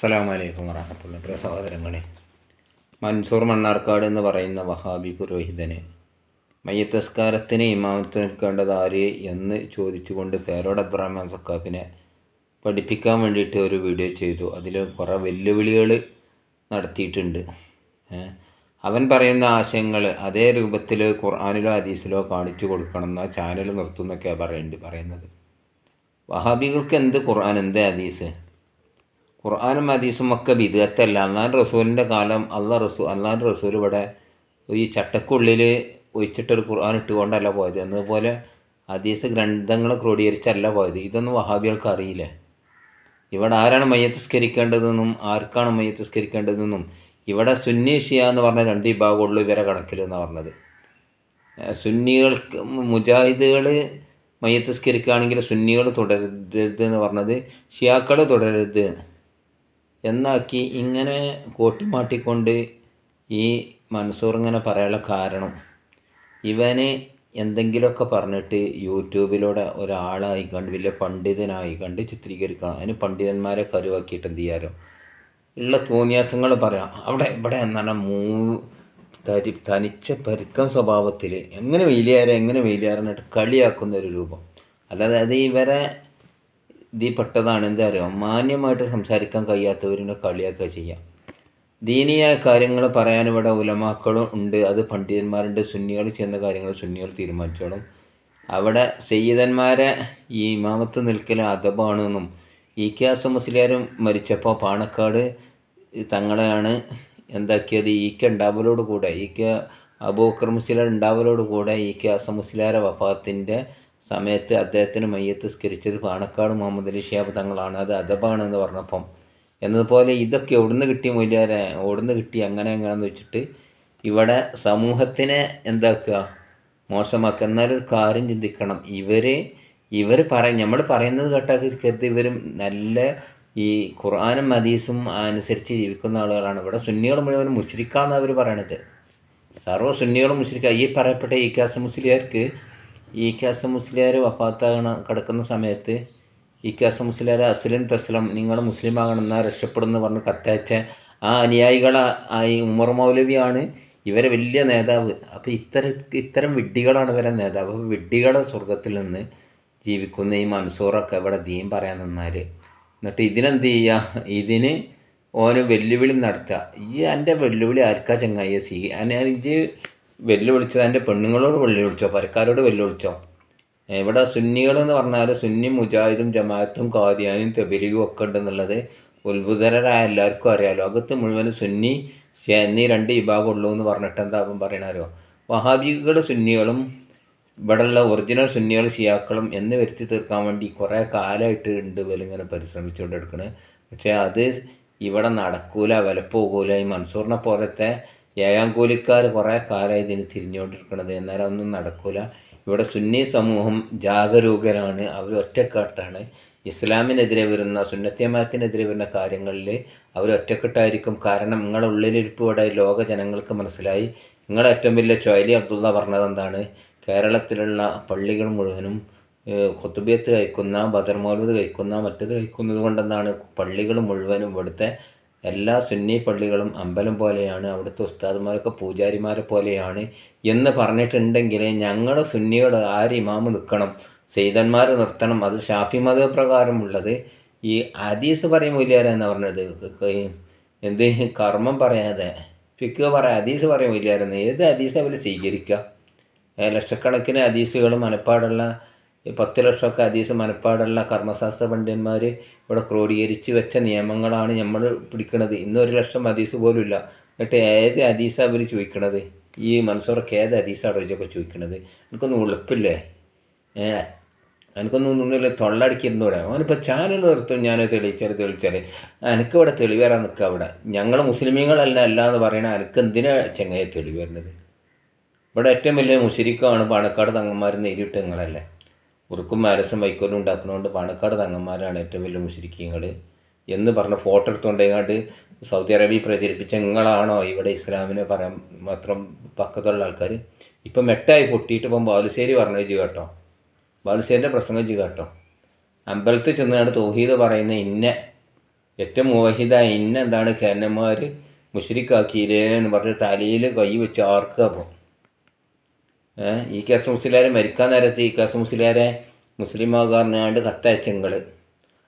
അസ്സലാമലൈക്കും വറഹമത്തുള്ള പ്രിയ സഹോദരങ്ങളെ മൻസൂർ മണ്ണാർക്കാട് എന്ന് പറയുന്ന വഹാബി പുരോഹിതന് മയ്യത്തസ്കാരത്തിന് ഇമാമത്ത് നിൽക്കേണ്ടത് ആര് എന്ന് ചോദിച്ചുകൊണ്ട് പേരോട് അബ്രഹ്മാൻ സക്കാഫിനെ പഠിപ്പിക്കാൻ വേണ്ടിയിട്ട് ഒരു വീഡിയോ ചെയ്തു. അതിൽ കുറേ വെല്ലുവിളികൾ നടത്തിയിട്ടുണ്ട്. അവൻ പറയുന്ന ആശയങ്ങൾ അതേ രൂപത്തിൽ ഖുർആാനിലോ ഹദീസിലോ കാണിച്ചു കൊടുക്കണം എന്ന ചാനൽ നിർത്തുന്നൊക്കെയാണ് പറയുന്നുണ്ട് പറയുന്നത്. വഹാബികൾക്ക് എന്ത് ഖുർആൻ എന്ത് ഹദീസ്? ഖുർആാനും ഹദീസും ഒക്കെ വിധത്തല്ല അള്ളാൻ റസൂലിന്റെ കാലം അള്ളാഹ് റസൂ അള്ളാൻ റസൂൽ ഇവിടെ ഈ ചട്ടക്കുള്ളിൽ ഒഴിച്ചിട്ടൊരു ഖുർആൻ ഇട്ടുകൊണ്ടല്ല പോയത്. എന്നതുപോലെ ഹദീസ് ഗ്രന്ഥങ്ങൾ ക്രോഡീകരിച്ചല്ല പോയത്. ഇതൊന്നും വഹാബികൾക്ക് അറിയില്ല. ഇവിടെ ആരാണ് മയ്യത്തിസ്കരിക്കേണ്ടതെന്നും ആർക്കാണ് മയ്യത്തിസ്കരിക്കേണ്ടതെന്നും. ഇവിടെ സുന്നി ഷിയ എന്ന് പറഞ്ഞ രണ്ട് വിഭാഗമുള്ളൂ ഇവരെ എന്ന് പറഞ്ഞത്. സുന്നികൾക്ക് മുജാഹിദുകൾ മയ്യത്തിസ്കരിക്കുകയാണെങ്കിൽ സുന്നികൾ തുടരരുത് എന്ന് പറഞ്ഞത് ഷിയാക്കൾ തുടരരുത്. എന്നാക്കി ഇങ്ങനെ കോട്ടിമാട്ടിക്കൊണ്ട് ഈ മൻസൂർ ഇങ്ങനെ പറയാനുള്ള കാരണം ഇവന് എന്തെങ്കിലുമൊക്കെ പറഞ്ഞിട്ട് യൂട്യൂബിലൂടെ ഒരാളായി കണ്ട് വലിയ പണ്ഡിതനായി കണ്ട് ചിത്രീകരിക്കണം. അതിന് പണ്ഡിതന്മാരെ കരുവാക്കിയിട്ട് എന്ത് ചെയ്യാരോ ഉള്ള തോന്നിയാസങ്ങൾ പറയാം. അവിടെ ഇവിടെ എന്നാണ് മൂ തരി തനിച്ച പരുക്കൻ സ്വഭാവത്തിൽ എങ്ങനെ വെയിലിയാരെ എങ്ങനെ വെയിലിയാരെന്നിട്ട് കളിയാക്കുന്ന ഒരു രൂപം. അല്ലാതെ അത് ഇവരെ ഇതിൽ പെട്ടതാണ് എന്താ പറയുക മാന്യമായിട്ട് സംസാരിക്കാൻ കഴിയാത്തവരിനെ കളിയാക്കുക ചെയ്യാം. ദീനീയ കാര്യങ്ങൾ പറയാൻ ഇവിടെ ഉലമാക്കളും ഉണ്ട് അത് പണ്ഡിതന്മാരുണ്ട് സുന്നികൾ ചെയ്യുന്ന കാര്യങ്ങൾ സുന്നികൾ തീരുമാനിച്ചോളും. അവിടെ സയ്യിദന്മാരെ ഈ ഇമാമത്ത് നിൽക്കൽ അദബാണെന്നും ഇ കെ എസ് മുസ്ലിയാരും മരിച്ചപ്പോൾ പാണക്കാട് തങ്ങളെയാണ് എന്താക്കിയത്? ഇ കെ ഉണ്ടാവലോട് കൂടെ ഇ കെ അബൂക്കർ മുസ്ലിയാർ ഉണ്ടാവലോട് കൂടെ ഇ കെ അസം മുസ്ലിയാരെ വഫാത്തിന്റെ സമയത്ത് അദ്ദേഹത്തിന് മയ്യത്ത് സ്കരിച്ചത് പാണക്കാട് മുഹമ്മദ് അലി ഷിയാബ് തങ്ങളാണ്. അത് അദബാണ് എന്ന് പറഞ്ഞപ്പം. എന്നതുപോലെ ഇതൊക്കെ എവിടുന്ന് കിട്ടി മൂല്യാരെ എവിടുന്ന് കിട്ടി? അങ്ങനെ എങ്ങനെയെന്ന് വെച്ചിട്ട് ഇവിടെ സമൂഹത്തിനെ എന്താക്കുക? മോശമാക്കുക. എന്നാലൊരു കാര്യം ചിന്തിക്കണം. ഇവർ ഇവർ പറയും നമ്മൾ പറയുന്നത് കേട്ടാൽ കരുതി ഇവരും നല്ല ഈ ഖുർആാനും ഹദീസും അനുസരിച്ച് ജീവിക്കുന്ന ആളുകളാണ്. ഇവിടെ സുന്നികൾ മുഴുവൻ മുശ്രിക്കാന്ന് അവർ പറയണത്. സർവ സുന്നികളും മുശ്രിക്ക. ഈ പറയപ്പെട്ട ഈ കാസ് മുസ്ലിയാർക്ക് ഈ കാസ് മുസ്ലിയാർ വഫാത്താകണ കിടക്കുന്ന സമയത്ത് ഇ കാസ് മുസ്ലിയാർ അസ്ലിൻ തസ്ലം നിങ്ങൾ മുസ്ലിം ആകണമെന്ന രക്ഷപ്പെടുന്നു പറഞ്ഞ് കത്തയച്ച ആ അനുയായികളായി ഉമർ മൗലവിയാണ് ഇവരെ വലിയ നേതാവ്. അപ്പോൾ ഇത്തര ഇത്തരം വിഡ്ഢികളാണ് ഇവരെ നേതാവ്. അപ്പോൾ വിഡ്ഢികളെ സ്വർഗത്തിൽ നിന്ന് ജീവിക്കുന്ന ഈ മൻസൂറൊക്കെ ഇവിടെ ദീൻ പറയാൻ നിന്നാൽ എന്നിട്ട് ഇതിനെന്ത് ചെയ്യുക ഇതിന് ഓന് വെല്ലുവിളി നടത്തുക ഈ എന്റെ വെല്ലുവിളി ആർക്കാ ചങ്ങായി? സി ഇജ് വെല്ലുവിളിച്ചത് അതിന്റെ പെണ്ണുങ്ങളോട് വെല്ലുവിളിച്ചോ? പരക്കാരോട് വെല്ലുവിളിച്ചോ? ഇവിടെ സുന്നികളെന്ന് പറഞ്ഞാൽ സുന്നി മുജാഹിദും ജമാഅത്തും കാദിയാനും തെബിലിയും ഒക്കെ ഉണ്ടെന്നുള്ളത് ഉത്ഭുതരായ എല്ലാവർക്കും അറിയാമല്ലോ അകത്ത് മുഴുവൻ സുന്നി എന്നീ രണ്ട് വിഭാഗമുള്ളൂ എന്ന് പറഞ്ഞിട്ട് എന്താ അവൻ പറയണാരോ? വഹാബികൾ സുന്നികളും ഇവിടെയുള്ള ഒറിജിനൽ സുന്നികൾ ഷിയാക്കളും എന്ന് വരുത്തി തീർക്കാൻ വേണ്ടി കുറേ കാലമായിട്ട് ഉണ്ട് ഇങ്ങനെ പരിശ്രമിച്ചുകൊണ്ട് പക്ഷേ അത് ഇവിടെ നടക്കൂല വിലപ്പോകൂല. ഈ മൻസൂറിനെ പോലത്തെ ഏഴാം കൂലിക്കാർ കുറേ കാലമായി ഇതിന് തിരിഞ്ഞുകൊണ്ടിരിക്കണത് എന്നാലും ഒന്നും നടക്കില്ല ഇവിടെ സുന്നി സമൂഹം ജാഗരൂകരാണ്. അവർ ഒറ്റക്കെട്ടാണ്. ഇസ്ലാമിനെതിരെ വരുന്ന സുന്നത്യമാത്തിനെതിരെ വരുന്ന കാര്യങ്ങളിൽ അവർ ഒറ്റക്കെട്ടായിരിക്കും. കാരണം നിങ്ങളുടെ ഉള്ളിലിരിപ്പ് ഇവിടെ ലോക ജനങ്ങൾക്ക് മനസ്സിലായി. നിങ്ങളുടെ ഏറ്റവും വലിയ ചൊയലി അബ്ദുള്ള പറഞ്ഞത് എന്താണ്? കേരളത്തിലുള്ള പള്ളികൾ മുഴുവനും കൊത്തുബിയത്ത് കഴിക്കുന്ന ബദർ മൗലൂദ് കഴിക്കുന്ന മറ്റത് കഴിക്കുന്നത് കൊണ്ടെന്നാണ് പള്ളികൾ മുഴുവനും ഇവിടുത്തെ എല്ലാ സുന്നി പള്ളികളും അമ്പലം പോലെയാണ് അവിടുത്തെ ഉസ്താദുമാരൊക്കെ പൂജാരിമാരെ പോലെയാണ് എന്ന് പറഞ്ഞിട്ടുണ്ടെങ്കിൽ ഞങ്ങൾ സുന്നികൾ ആര് ഇമാമ് നിൽക്കണം? സെയ്തന്മാർ നിർത്തണം. അത് ഷാഫി മത പ്രകാരമുള്ളത് ഈ ഹദീസ് പറയും എന്ന് പറഞ്ഞത്? എന്ത് കർമ്മം പറയാതെ ഫിക്ക് പറയാം ഹദീസ് വലിയാരെന്ന് ഏത് ഹദീസ് അവർ സ്വീകരിക്കുക? ലക്ഷക്കണക്കിന് ഹദീസുകൾ മനപ്പാടുള്ള പത്ത് ലക്ഷമൊക്കെ ഹദീസ് മനപ്പാടുള്ള കർമ്മശാസ്ത്ര പണ്ഡിതന്മാർ ഇവിടെ ക്രോഡീകരിച്ച് വെച്ച നിയമങ്ങളാണ് നമ്മൾ പിടിക്കുന്നത് ഇന്ന് ഒരു ലക്ഷം അതീസ് പോലും ഇല്ല എന്നിട്ട് ഏത് ഹദീസാണ് അവർ ചോദിക്കണത്? ഈ മനസ്സോറൊക്കെ ഏത് ഹദീസാണോ ഇതൊക്കെ ചോദിക്കണത്? എനിക്കൊന്നും ഉളുപ്പില്ലേ? ഏ? എനിക്കൊന്നും ഒന്നുമില്ല തൊള്ളടിക്കിരുന്നൂടെ അവനിപ്പോൾ ചാനൽ നിർത്തും ഞാൻ തെളിയിച്ചാൽ തെളിച്ചാൽ എനിക്കിവിടെ തെളിവ് വരാൻ നിൽക്കുക അവിടെ ഞങ്ങൾ മുസ്ലിമീങ്ങളല്ല അല്ല എന്ന് പറയണ എനിക്ക് എന്തിനാ ചെങ്ങയെ തെളിവ് വരുന്നത് ഇവിടെ ഏറ്റവും വലിയ മുശരിക്കാണ് പാണക്കാട് തങ്ങന്മാർ നേരിട്ട് നിങ്ങളല്ലേ? ഉറുക്കും മാരസും വൈക്കോലും ഉണ്ടാക്കുന്നതുകൊണ്ട് പാണക്കാട് തങ്ങന്മാരാണ് ഏറ്റവും വലിയ മുശരിക്കങ്ങൾ എന്ന് പറഞ്ഞ ഫോട്ടോ എടുത്തുകൊണ്ടേങ്ങാണ്ട് സൗദി അറേബ്യ പ്രചരിപ്പിച്ച നിങ്ങളാണോ ഇവിടെ ഇസ്ലാമിനെ പറയാൻ മാത്രം പക്കത്തുള്ള ആൾക്കാർ ഇപ്പം മെട്ടായി പൊട്ടിയിട്ട് ഇപ്പം ബാലുശ്ശേരി പറഞ്ഞു ജി കേട്ടോ. ബാലുശ്ശേരിന്റെ പ്രസംഗം ജി കേട്ടോ. അമ്പലത്തിൽ ചെന്നാണ് തോഹീദ് പറയുന്ന ഇന്ന ഏറ്റവും മോഹിത ഇന്ന എന്താണ് കേന്നന്മാർ മുഷരിക്കാക്കിയില്ലേ എന്ന് പറഞ്ഞ് തലയിൽ കൈ വെച്ച് ആർക്കുക അപ്പോൾ ഏഹ് ഈ കേസ് മുസ്ലിയാരെ മരിക്കാൻ നേരത്ത് ഈ കേസ് മുസ്ലിയാരെ മുസ്ലിം ആകാറിനാണ്ട് കത്തയച്ചങ്ങൾ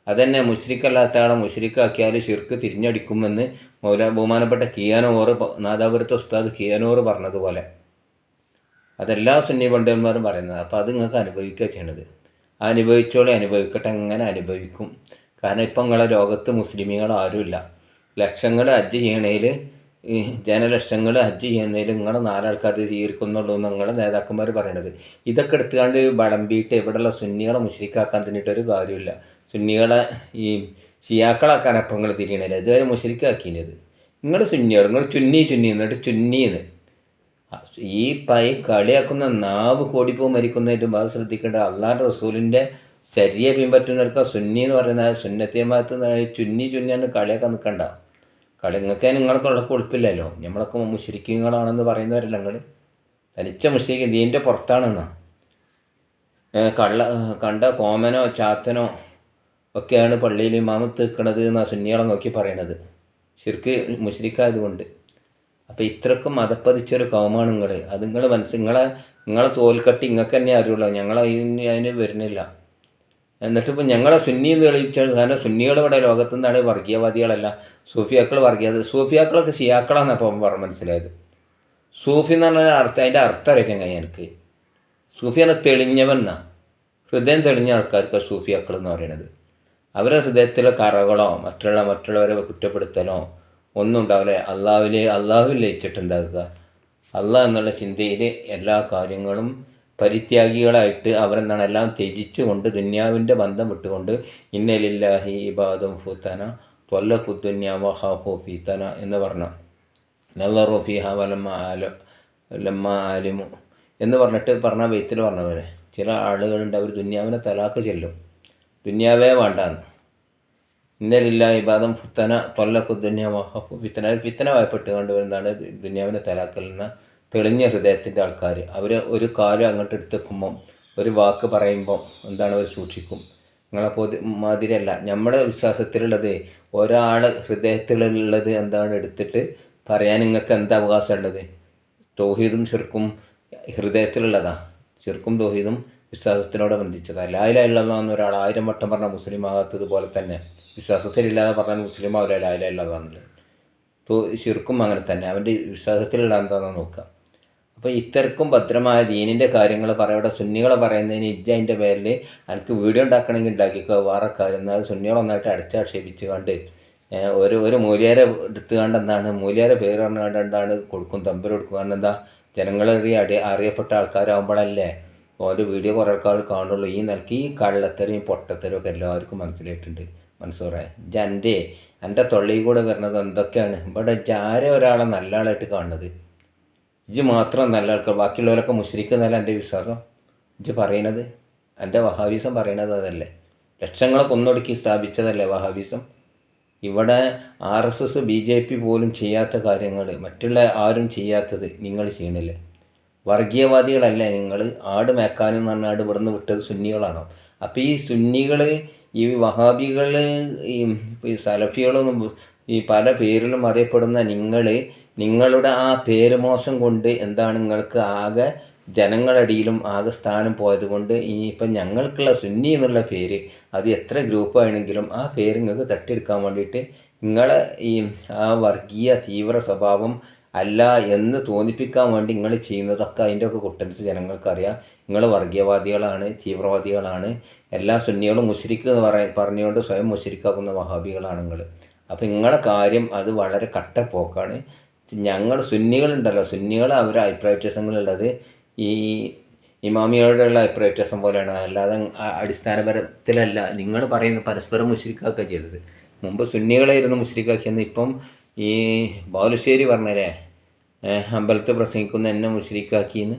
അതന്നെ മുഷ്രിക്കല്ലാത്ത ആളെ മുഷ്രിക്കാക്കിയാൽ ഷിർക്ക് തിരിഞ്ഞടിക്കുമെന്ന് മൗല ബഹുമാനപ്പെട്ട കിയാനോറ് നാദാപുരത്തെ ഉസ്താദ് കിയാനോറ് പറഞ്ഞതുപോലെ. അതെല്ലാ സുന്നി പണ്ഡിതന്മാരും പറയുന്നത്. അപ്പോൾ അത് നിങ്ങൾക്ക് അനുഭവിക്കുക ചെയ്യണത്. അനുഭവിച്ചോളി അനുഭവിക്കട്ടെ എങ്ങനെ അനുഭവിക്കും? കാരണം ഇപ്പം നിങ്ങളെ ലോകത്ത് മുസ്ലിമീങ്ങൾ ആരുമില്ല ലക്ഷങ്ങൾ ഹജ്ജ് ചെയ്യണേൽ ഈ ജനലക്ഷങ്ങൾ ഹജ്ജ് ചെയ്യുന്നതിൽ നിങ്ങൾ നാലാൾക്കാർ സ്വീകരിക്കുന്നുള്ളൂ എന്ന് നിങ്ങളെ നേതാക്കന്മാർ പറയണത്. ഇതൊക്കെ എടുത്തുകൊണ്ട് വളമ്പിയിട്ട് ഇവിടെയുള്ള സുന്നികളെ മുഷരിക്കാക്കാൻ തന്നിട്ടൊരു കാര്യമില്ല സുന്നികളെ ഈ ഷിയാക്കളാക്കാൻ അപ്പം നിങ്ങൾ തിരിയണില്ല. ഇതുവരെ മുഷരിക്കാക്കിയത് നിങ്ങൾ സുന്നികൾ നിങ്ങൾ ചുന്നി ചുന്നി എന്നിട്ട് ചുന്നിന്ന്. ഈ പൈ കളിയാക്കുന്ന നാവ് കോടിപ്പോ മരിക്കുന്നതിന്റെ ഭാഗം ശ്രദ്ധിക്കേണ്ട അള്ളാഹ് റസൂലിന്റെ ശരിയെ പിൻപറ്റുന്നവർക്ക് സുന്നി എന്ന് പറയുന്ന സുന്നത്തിയമാകത്ത് ചുന്നി ചുന്നിയാണ് കളിയാക്കാൻ നിൽക്കണ്ട കളി നിങ്ങൾക്ക് നിങ്ങൾക്കുള്ള കൊഴുപ്പില്ലല്ലോ നമ്മളൊക്കെ മുഷരിക്കങ്ങളാണെന്ന് പറയുന്നവരല്ല നിങ്ങൾ തനിച്ച മുഷരിക്ക് നീന്റെ പുറത്താണെന്നാ. കള്ള കണ്ട കോമനോ ചാത്തനോ ഒക്കെയാണ് പള്ളിയിൽ ഇമാമത്ത് തീർക്കണത് എന്നാണ് സുന്നികളെ നോക്കി പറയണത്. ശരിക്ക് മുഷരിക്കായതുകൊണ്ട്. അപ്പോൾ ഇത്രക്കും മതപ്പതിച്ചൊരു കൗമാണ് നിങ്ങൾ അത് നിങ്ങൾ മനസ്സ് നിങ്ങളെ നിങ്ങളെ തോൽക്കട്ടി നിങ്ങൾക്ക് തന്നെ അറിയുള്ളൂ. ഞങ്ങൾ അതിന് അതിന് വരുന്നില്ല. എന്നിട്ട് ഇപ്പോൾ ഞങ്ങളെ സുന്നി എന്ന് തെളിയിച്ചാൽ കാരണം സുന്നികൾ ഇവിടെ ലോകത്തു നിന്നാണ് വർഗീയവാദികളല്ല സൂഫിയാക്കൾ വർഗീയത സൂഫിയാക്കളൊക്കെ ഷിയാക്കളാണെന്ന് അപ്പം പറഞ്ഞ് മനസ്സിലായത്. സൂഫി എന്ന് പറഞ്ഞാൽ അർത്ഥം അതിന്റെ അർത്ഥം അറിയാൻ കഴിഞ്ഞാൽ എനിക്ക്. സൂഫി എന്ന എന്നാ. ഹൃദയം തെളിഞ്ഞ ആൾക്കാർക്ക് സൂഫിയാക്കൾ എന്ന് പറയുന്നത്. അവരുടെ ഹൃദയത്തിലെ കറകളോ മറ്റുള്ള മറ്റുള്ളവരെ കുറ്റപ്പെടുത്തലോ ഒന്നും ഉണ്ടാവില്ല. അള്ളാഹുവിൽ അള്ളാഹുവിൽ ലയിച്ചിട്ടുണ്ടാകുക അള്ളാഹ് എന്നുള്ള ചിന്തയിൽ എല്ലാ കാര്യങ്ങളും പരിത്യാഗികളായിട്ട് അവരെന്താണ് എല്ലാം ത്യജിച്ചുകൊണ്ട് ദുന്യാവിന്റെ ബന്ധം വിട്ടുകൊണ്ട് ഇന്നലില്ലാഹി ഇബാദും ഫുത്തന തൊല്ല കുദ്ദുന്യ വഹാഫു ഫീത്തന എന്ന് പറഞ്ഞു നല്ലറു ഫിഹ വലമ്മ ആല ലമ്മ ആലിമു എന്ന് പറഞ്ഞിട്ട് പറഞ്ഞ വെയ്ത്തിൽ പറഞ്ഞ പോലെ ചില ആളുകളുണ്ട് അവർ ദുന്യാവിനെ തലാക്ക് ചെല്ലും. ദുന്യാവേ വേണ്ടാന്ന്. ഇന്നലില്ല ഇബാദം ഫുത്തന തൊല്ലക്കു ദുന്യാവ ഫിത്തന ഫിത്തന വായ്പെട്ടുകൊണ്ട് വരുന്നതാണ് ദുന്യാവിനെ തലാക്കലുന്ന തെളിഞ്ഞ ഹൃദയത്തിന്റെ ആൾക്കാർ. അവർ ഒരു കാലം അങ്ങോട്ട് എടുത്തെക്കുമ്പം ഒരു വാക്ക് പറയുമ്പോൾ എന്താണ് അവർ സൂക്ഷിക്കും? നിങ്ങളെ പൊതു മാതിരിയല്ല. നമ്മുടെ വിശ്വാസത്തിലുള്ളത് ഒരാൾ ഹൃദയത്തിലുള്ളത് എന്താണ് എടുത്തിട്ട് പറയാൻ നിങ്ങൾക്ക് എന്താ അവകാശമുള്ളത്? തോഹീദും ചെറുക്കും ഹൃദയത്തിലുള്ളതാ. ചെറുക്കും തോഹീദും വിശ്വാസത്തിനോട് ബന്ധിച്ചതാണ് ലായിലുള്ള ഒരാൾ ആയിരം വട്ടം പറഞ്ഞ മുസ്ലിം ആകാത്തതുപോലെ തന്നെ. വിശ്വാസത്തിലില്ലാതെ പറഞ്ഞാൽ മുസ്ലിം ആവില്ല ലായിലുള്ളതാണല്ലോ തോ ശിർക്കും അങ്ങനെ തന്നെ. അവന്റെ വിശ്വാസത്തിലുള്ള എന്താണെന്ന് നോക്കുക. അപ്പോൾ ഇത്തർക്കും ഭദ്രമായ ദീനിന്റെ കാര്യങ്ങൾ പറയവിടെ സുന്നികളെ പറയുന്നതിന് ഇജ്ജ അതിന്റെ പേരിൽ എനിക്ക് വീഡിയോ ഉണ്ടാക്കണമെങ്കിൽ ഉണ്ടാക്കിക്കോ വേറെ കാര്യം എന്നാൽ സുന്നികളൊന്നായിട്ട് അടിച്ചാക്ഷേപിച്ച് കണ്ട് ഒരു ഒരു മൂലിയാരെ എടുത്തു കണ്ട് എന്താണ് മൂലിയാരെ പേര് പറഞ്ഞുകൊണ്ട് എന്താണ് കൊടുക്കും തമ്പര് കൊടുക്കും. കാരണം എന്താ ജനങ്ങളറിയ അടി അറിയപ്പെട്ട ആൾക്കാരാകുമ്പോഴല്ലേ ഓന്റെ വീഡിയോ കുറേ ആൾക്കാർ കാണുള്ളൂ. ഈ നിലയ്ക്ക് ഈ കള്ളത്തരും പൊട്ടത്തരും ഒക്കെ എല്ലാവർക്കും മനസ്സിലായിട്ടുണ്ട്. മനസ്സൂറെ ജന്റെ എന്റെ തൊള്ളിയിൽ കൂടെ വരുന്നത് എന്തൊക്കെയാണ്? ഇവിടെ ആരെ ഒരാളെ നല്ല ആളായിട്ട് കാണുന്നത്? ഇജ്ജ് മാത്രം നല്ല ആൾക്കാർ ബാക്കിയുള്ളവരൊക്കെ മുസ്ലിക്കുന്നല്ല എന്റെ വിശ്വാസം? ഇജ് പറയണത് എന്റെ വഹാബീസം പറയണത് അതല്ലേ? ലക്ഷങ്ങളെ കൊന്നൊടുക്കി സ്ഥാപിച്ചതല്ലേ വഹാബീസം? ഇവിടെ R S S B J P പോലും ചെയ്യാത്ത കാര്യങ്ങൾ മറ്റുള്ള ആരും ചെയ്യാത്തത് നിങ്ങൾ ചെയ്യണില്ലേ? വർഗീയവാദികളല്ലേ നിങ്ങൾ? ആട് മേക്കാനും പറഞ്ഞാട് ഇവിടുന്ന് വിട്ടത് സുന്നികളാണോ? അപ്പോൾ ഈ സുന്നികൾ ഈ വഹാബികൾ ഈ സലഫികളൊന്നും ഈ പല പേരിലും അറിയപ്പെടുന്ന നിങ്ങൾ നിങ്ങളുടെ ആ പേര് മോശം കൊണ്ട് എന്താണ് നിങ്ങൾക്ക് ആകെ ജനങ്ങളടിയിലും ആകെ സ്ഥാനം പോയത് കൊണ്ട് ഇനിയിപ്പം ഞങ്ങൾക്കുള്ള സുന്നി എന്നുള്ള പേര് അത് എത്ര ഗ്രൂപ്പ് ആണെങ്കിലും ആ പേര് നിങ്ങൾക്ക് തട്ടിയെടുക്കാൻ വേണ്ടിയിട്ട് നിങ്ങളെ ഈ ആ വർഗീയ തീവ്ര സ്വഭാവം അല്ല എന്ന് തോന്നിപ്പിക്കാൻ വേണ്ടി നിങ്ങൾ ചെയ്യുന്നതൊക്കെ അതിന്റെ ഒക്കെ കുട്ടൻസ് ജനങ്ങൾക്കറിയാം. നിങ്ങൾ വർഗീയവാദികളാണ് തീവ്രവാദികളാണ്. എല്ലാ സുന്നികളും മുഷരിക്ക് എന്ന് പറ പറഞ്ഞുകൊണ്ട് സ്വയം മുഷരിക്കാക്കുന്ന വഹാബികളാണ് നിങ്ങൾ. അപ്പോൾ നിങ്ങളുടെ കാര്യം അത് വളരെ കട്ടപ്പോക്കാണ്. ഞങ്ങൾ സുന്നികളുണ്ടല്ലോ. സുന്നികൾ അവരുടെ അഭിപ്രായ വ്യത്യാസങ്ങളുള്ളത് ഈ ഇമാമിയോടുള്ള അഭിപ്രായ വ്യത്യാസം പോലെയാണ്. അല്ലാതെ അടിസ്ഥാനപരത്തിലല്ല. നിങ്ങൾ പറയുന്ന പരസ്പരം മുസ്ലിക്കാക്കുക ചെയ്തത്. മുമ്പ് സുന്നികളായിരുന്നു മുസ്ലിക്കാക്കിയെന്ന് ഇപ്പം ഈ ബാലുശ്ശേരി പറഞ്ഞല്ലേ അമ്പലത്ത് പ്രസംഗിക്കുന്ന എന്നെ മുസ്ലിക്കാക്കിയെന്ന്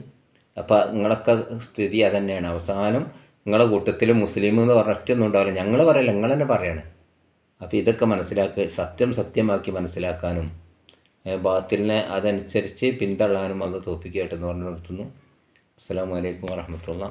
അപ്പോൾ നിങ്ങളൊക്കെ സ്ഥിതി അതന്നെയാണ്. അവസാനം നിങ്ങളെ കൂട്ടത്തിൽ മുസ്ലിം എന്ന് പറഞ്ഞിട്ടൊന്നും ഉണ്ടാവില്ല. ഞങ്ങൾ പറയല്ല നിങ്ങൾ തന്നെ പറയണം. അപ്പോൾ ഇതൊക്കെ മനസ്സിലാക്കി സത്യം സത്യമാക്കി മനസ്സിലാക്കാനും ബാത്തിലിനെ അതനുസരിച്ച് പിന്തള്ളാനും അത് തോപ്പിക്കുകയായിട്ടെന്ന് പറഞ്ഞു നിർത്തുന്നു അസ്സാം വലൈക്കും വാഹമത്തുള്ള